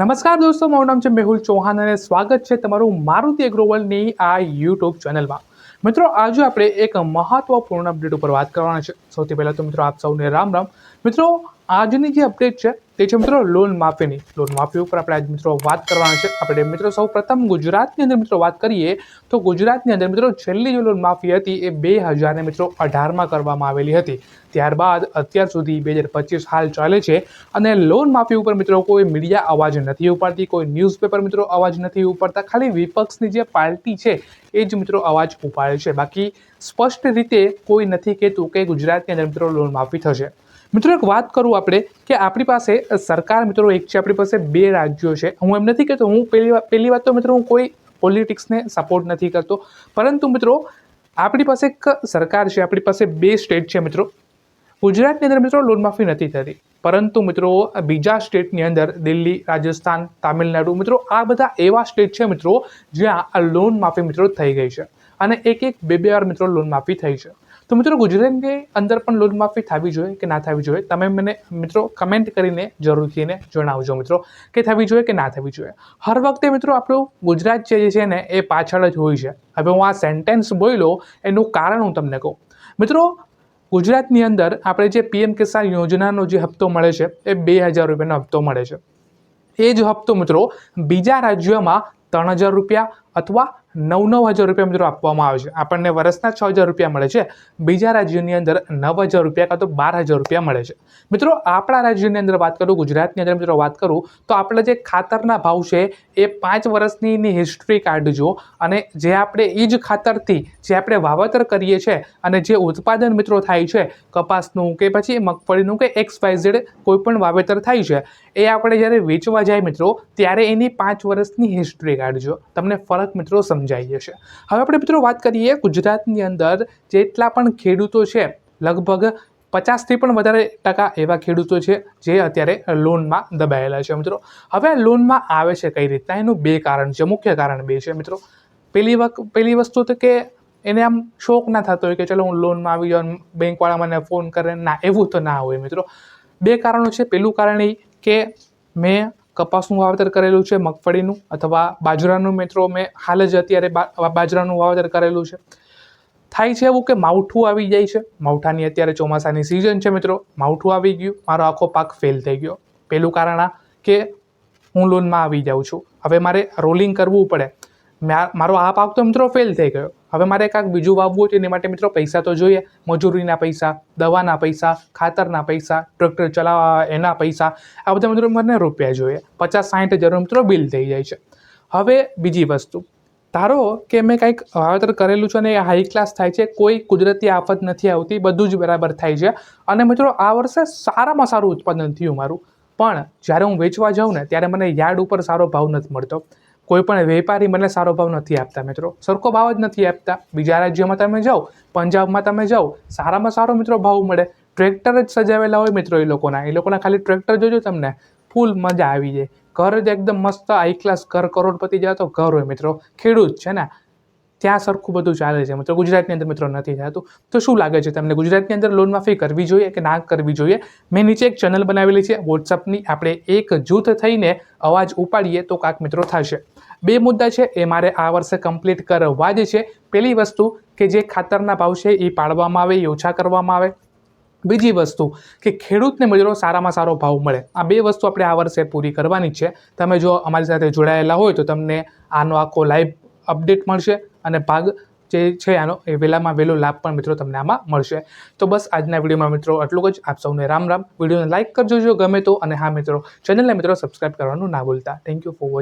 નમસ્કાર દોસ્તો, મારું નામ છે મેહુલ ચૌહાણ અને સ્વાગત છે તમારું મારુતિ એગ્રોવલની આ યુટ્યુબ ચેનલમાં મિત્રો, આજે આપણે એક મહત્વપૂર્ણ અપડેટ ઉપર વાત કરવાના છે. સૌથી પહેલાં તો મિત્રો, આપ સૌને રામ રામ. મિત્રો, આજની જે અપડેટ છે તે છે મિત્રો લોન માફીની. લોન માફી ઉપર આપણે આજ મિત્રો વાત કરવાના છે. આપણે મિત્રો સૌ પ્રથમ ગુજરાતની અંદર મિત્રો વાત કરીએ તો ગુજરાતની અંદર મિત્રો છેલ્લી જે લોન માફી હતી એ બે હજારને મિત્રો અઢારમાં કરવામાં આવેલી હતી. ત્યારબાદ અત્યાર સુધી બે હજાર પચીસ હાલ ચાલે છે અને લોન માફી ઉપર મિત્રો કોઈ મીડિયા અવાજ નથી ઉપાડતી, કોઈ ન્યૂઝપેપર મિત્રો અવાજ નથી ઉપાડતા. ખાલી વિપક્ષની જે પાર્ટી છે એ જ મિત્રો અવાજ ઉપાડે છે. બાકી સ્પષ્ટ રીતે કોઈ નથી કહેતું કે ગુજરાતની અંદર મિત્રો લોન માફી થશે. મિત્રો એક વાત કરું આપણે કે આપણી પાસે સરકાર મિત્રો એક છે, આપણી પાસે બે રાજ્યો છે. હું એમ નથી કહેતો, હું પહેલી વાત પહેલી વાત તો મિત્રો હું કોઈ પોલિટિક્સને સપોર્ટ નથી કરતો. પરંતુ મિત્રો, આપણી પાસે એક સરકાર છે, આપણી પાસે બે સ્ટેટ છે મિત્રો. ગુજરાતની અંદર મિત્રો લોન માફી નથી થતી. પરંતુ મિત્રો, બીજા સ્ટેટની અંદર, દિલ્હી, રાજસ્થાન, તામિલનાડુ, મિત્રો આ બધા એવા સ્ટેટ છે મિત્રો, જ્યાં આ લોન માફી મિત્રો થઈ ગઈ છે. અને એક એક બે બે વાર મિત્રો લોન માફી થઈ છે. તો મિત્રો ગુજરાતની અંદર પણ લોન માફી થવી જોઈએ કે ના થવી જોઈએ? તમે મને મિત્રો કમેન્ટ કરીને જરૂરથી એને જણાવજો મિત્રો, કે થવી જોઈએ કે ના થવી જોઈએ? હર વખતે મિત્રો આપણું ગુજરાત જે છે ને, એ પાછળ જ હોય છે. હવે હું આ સેન્ટેન્સ બોલ્યો, એનું કારણ હું તમને કહું. મિત્રો, ગુજરાતની અંદર આપણે જે પીએમ કિસાન યોજનાનો જે હપ્તો મળે છે, એ બે હજાર રૂપિયાનો હપ્તો મળે છે. એ જ હપ્તો મિત્રો બીજા રાજ્યોમાં ત્રણ હજાર રૂપિયા અથવા નવ નવ હજાર રૂપિયા મિત્રો આપવામાં આવે છે. આપણને વર્ષના છ હજાર રૂપિયા મળે છે. બીજા રાજ્યોની અંદર નવ હજાર રૂપિયા કાં તો બાર હજાર રૂપિયા મળે છે. મિત્રો, આપણા રાજ્યની અંદર વાત કરું, ગુજરાતની અંદર મિત્રો વાત કરું, તો આપણા જે ખાતરના ભાવ છે, એ પાંચ વર્ષની હિસ્ટ્રી કાઢજો અને જે આપણે એ જ ખાતરથી જે આપણે વાવેતર કરીએ છીએ અને જે ઉત્પાદન મિત્રો થાય છે, કપાસનું કે પછી મગફળીનું કે એક્સ વાય ઝેડ કોઈ પણ વાવેતર થાય છે, એ આપણે જ્યારે વેચવા જાય મિત્રો, ત્યારે એની પાંચ વર્ષની હિસ્ટ્રી કાઢજો તમને ફરક મિત્રો સમજાઈ જશે. હવે આપણે મિત્રો વાત કરીએ ગુજરાતની અંદર જેટલા પણ ખેડૂતો છે, લગભગ પચાસથી પણ વધારે ટકા એવા ખેડૂતો છે જે અત્યારે લોનમાં દબાયેલા છે મિત્રો. હવે લોનમાં આવે છે કઈ રીતના? એનું બે કારણ છે, મુખ્ય કારણ બે છે મિત્રો. પહેલી વખ પહેલી વસ્તુ તો કે એને આમ શોખ ના થતો હોય કે ચલો હું લોનમાં આવી જાઉં બેંકવાળા મને ફોન કરે, ના, એવું તો ના હોય મિત્રો. બે કારણો છે. પહેલું કારણ એ કે મેં કપાસનું વાવેતર કરેલું છે, મગફળીનું અથવા બાજરાનું. મિત્રો, મેં હાલ જ અત્યારે બાજરાનું વાવેતર કરેલું છે. થાય છે એવું કે માવઠું આવી જાય છે? માવઠાની અત્યારે ચોમાસાની સિઝન છે, મિત્રો. માવઠું આવી ગયું. મારો આખો પાક ફેલ થઈ ગયો. પહેલું કારણ આ કે હું લોનમાં આવી જાઉં છું. હવે મારે રોલિંગ કરવું પડે. મારો આ પાક તો, મિત્રો ફેલ થઈ ગયો. હવે મારે કાંઈક બીજું વાવવું હોય એના માટે મિત્રો પૈસા તો જોઈએ. મજૂરીના પૈસા, દવાના પૈસા, ખાતરના પૈસા, ટ્રેક્ટર ચલાવવા એના પૈસા. આ બધા મિત્રો મને રૂપિયા જોઈએ. પચાસ સાઠ હજાર મિત્રો બિલ થઈ જાય છે. હવે બીજી વસ્તુ. ધારો કે મેં કંઈક વાવેતર કરેલું છે અને એ હાઈ ક્લાસ થાય છે. કોઈ કુદરતી આફત નથી આવતી. બધું જ બરાબર થાય છે. અને મિત્રો આ વર્ષે સારામાં સારું ઉત્પાદન થયું મારું. પણ જ્યારે હું વેચવા જાઉં ને ત્યારે મને યાર્ડ ઉપર સારો ભાવ નથી મળતો. કોઈ પણ વેપારી મને સારો ભાવ નથી આપતા મિત્રો. સરખો ભાવ જ નથી આપતા. બીજા રાજ્યોમાં તમે જાઓ, પંજાબમાં તમે જાઓ, સારામાં સારો મિત્રો ભાવ મળે. ટ્રેક્ટર જ સજાવેલા હોય મિત્રો એ લોકોના. એ લોકોના ખાલી ટ્રેક્ટર જોજો તમને. ફૂલ મજા આવી જાય. ઘર જ એકદમ મસ્ત હાઈ ક્લાસ ઘર કરોડપતિ જેવા તો ઘર હોય મિત્રો. ખેડૂત છે ને ત્યાં સરખું બધું ચાલે છે. મિત્રો ગુજરાતની અંદર મિત્રો નથી થતું. તો શું લાગે છે તમને? ગુજરાતની અંદર લોન માફી કરવી જોઈએ કે ના કરવી જોઈએ? મેં નીચે એક ચેનલ બનાવેલી છે. વોટ્સઅપની આપણે એક જૂથ થઈને અવાજ ઉપાડીએ તો કાંક મિત્રો થશે. બે મુદ્દા છે. એ મારે આ વર્ષે કમ્પ્લીટ કરવા જ છે. પહેલી વસ્તુ કે જે ખાતરના ભાવ છે એ પાડવામાં આવે, એ ઓછા કરવામાં આવે. બીજી વસ્તુ કે ખેડૂતને મજૂરો સારામાં સારો ભાવ મળે. આ બે વસ્તુ આપણે આ વર્ષે પૂરી કરવાની છે. તમે જો અમારી સાથે જોડાયેલા હોય તો તમને આનો આખો લાઈવ અપડેટ મળશે. અને ભાગ જે છે આનો, એ વહેલામાં વહેલો લાભ પણ મિત્રો તમને આમાં મળશે. તો બસ આજના વિડીયોમાં મિત્રો આટલું જ. આપ સૌને રામ રામ. વિડીયોને લાઇક કરજો જો ગમે તો. અને હા મિત્રો, ચેનલને મિત્રો સબસ્ક્રાઈબ કરવાનું ના ભૂલતા. Thank you for watching